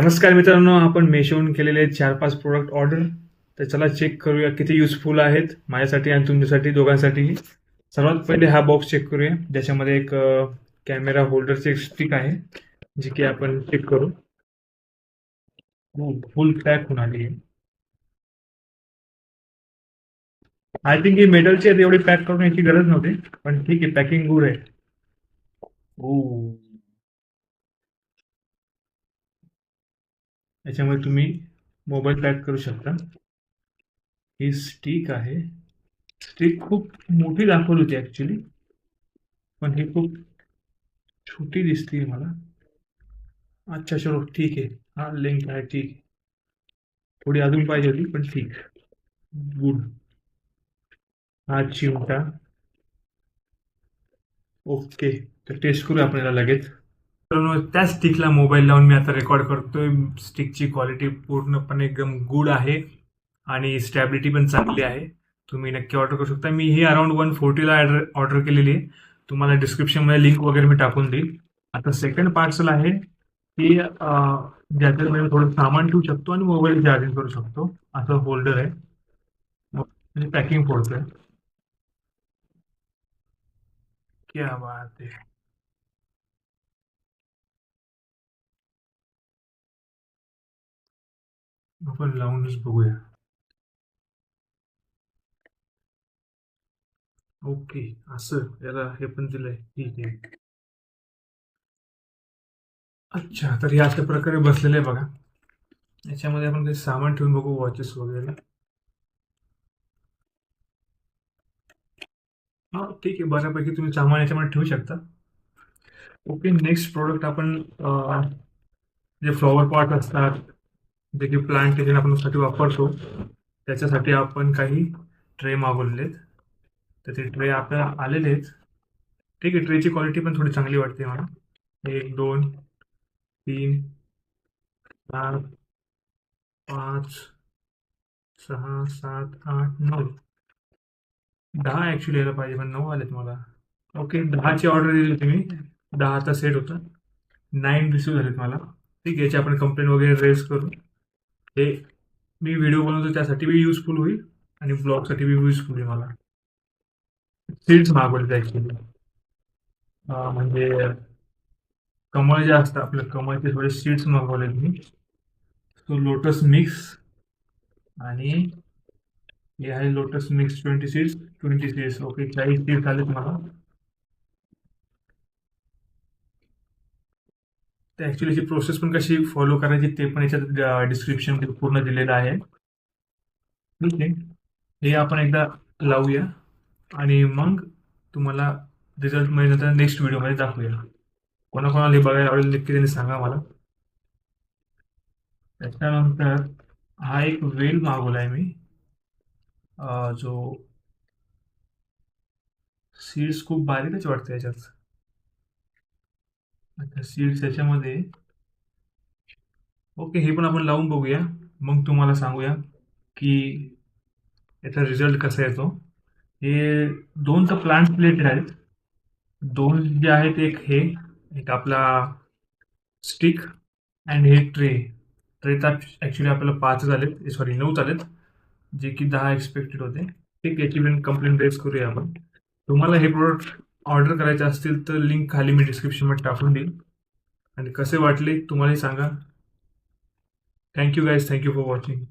नमस्कार मित्रांनो आपण मेशोहून केलेले चार पाच प्रोडक्ट ऑर्डर तर चला चेक करूया किती युजफुल आहेत माझ्यासाठी आणि तुमच्यासाठी दोघांसाठी सर्वात पहिले हा बॉक्स चेक करूया. ज्याच्यामध्ये एक कॅमेरा होल्डरची एक स्टिक आहे जी की आपण चेक करू. हो, फुल पॅक होऊन आली आहे. आय थिंक ही मेडलची आहे एवढी पॅक करून याची गरज नव्हती पण ठीक आहे पॅकिंग गुड आहे. ओ याच्यामध्ये तुम्ही मोबाईल पॅक करू शकता. ही स्टिक आहे. स्टिक खूप मोठी दाखवली होती ॲक्च्युली पण ही खूप छोटी दिसते मला. अच्छा चलो ठीक आहे. हा लिंक आहे ठीक आहे. थोडी अजून पाहिजे होती पण ठीक. गुड हा चिमटा ओके तर टेस्ट करूया आपण याला लगेच. त्या स्टिकला मोबाईल लावून मी आता रेकॉर्ड करतोय. स्टिकची क्वालिटी पूर्णपणे एकदम गुड आहे आणि स्टॅबिलिटी पण चांगली आहे. तुम्ही नक्की ऑर्डर करू शकता. मी ही अराउंड वन फोर्टीला ऑर्डर केलेली आहे. तुम्हाला डिस्क्रिप्शनमध्ये लिंक वगैरे मी टाकून देईल. आता सेकंड पार्सल आहे. की ज्याच्यात मी थोडं सामान ठेवू शकतो आणि मोबाईल चार्जिंग करू शकतो. असं होल्डर आहे. म्हणजे पॅकिंग फोडतोय क्या बात आहे. आपण लावूनच बघूया. ओके असं. याला हे पण दिलंय. ठीक आहे. अच्छा तर हे अशा प्रकारे बसलेलं आहे बघा. याच्यामध्ये आपण काही सामान ठेवून बघू वॉचेस वगैरे. हा ठीक आहे. बऱ्यापैकी तुम्ही सामान याच्यामध्ये ठेवू शकता. ओके नेक्स्ट प्रोडक्ट आपण जे फ्लॉवर पॉट असतात जे की प्लांटेशन आपण साठी वापरतो त्याच्यासाठी आपण काही ट्रे मागवलेले आहेत तर ते ट्रे आपल्याला आलेले आहेत ठीक आहे ट्रेची क्वालिटी पण थोडी चांगली वाटते मला. एक दोन तीन चार पाच सहा सात आठ नऊ. दहा ॲक्च्युली यायला पाहिजे पण नऊ आलेत मला. ओके दहाची ऑर्डर दिली होती मी दहाचा सेट होता. नाईन रिसिव्ह झालेत मला. ठीक आहे याची आपण कंप्लेंट वगैरे रेज करू. हे मी व्हिडिओ बनवतो त्यासाठी बी युजफुल होईल आणि ब्लॉगसाठी बी युजफुल होईल मला. सीड्स मागवले ॲक्च्युली म्हणजे कमळ जे असतं आपलं कमळचे थोडे सीड्स मागवलेत मी. सो लोटस मिक्स आणि हे आहे lotus mix twenty seeds twenty seeds okay चाळीस सीड्स आलेत मला. तर ॲक्च्युली प्रोसेस पण कशी फॉलो करायची ते पण याच्यात डिस्क्रिप्शनमध्ये पूर्ण दिलेलं आहे. ठीक आहे. हे आपण एकदा लावूया. आणि मग तुम्हाला रिझल्ट म्हणजे नंतर नेक्स्ट व्हिडिओमध्ये दाखवूया. कोणाकोणाला हे बघायला आवडेल नक्की त्यांनी सांगा मला. त्याच्यानंतर हा एक वेल मागवला आहे मी जो सीड्स खूप बारीकच वाटते याच्यात. अच्छा सीड्स याच्यामध्ये ओके हे पण आपण लावून बघूया. मग तुम्हाला सांगूया की याचा रिझल्ट कसा येतो. हे दोन तर प्लांट प्लेटेड आहेत. दोन जे आहेत एक हे एक आपला स्टिक अँड हे ट्रे ट्रे तर ॲक्च्युली आपल्याला पाच झालेत. Eh, सॉरी नऊ झालेत. जे की दहा एक्सपेक्टेड होते. ठीक याची पण कंप्लेंट रेस करूया आपण. तुम्हाला हे प्रोडक्ट ऑर्डर करायचे असतील तर लिंक खाली मी डिस्क्रिप्शनमध्ये टाकून देईन. आणि कसे वाटले तुम्हालाही सांगा. Thank you guys thank you for watching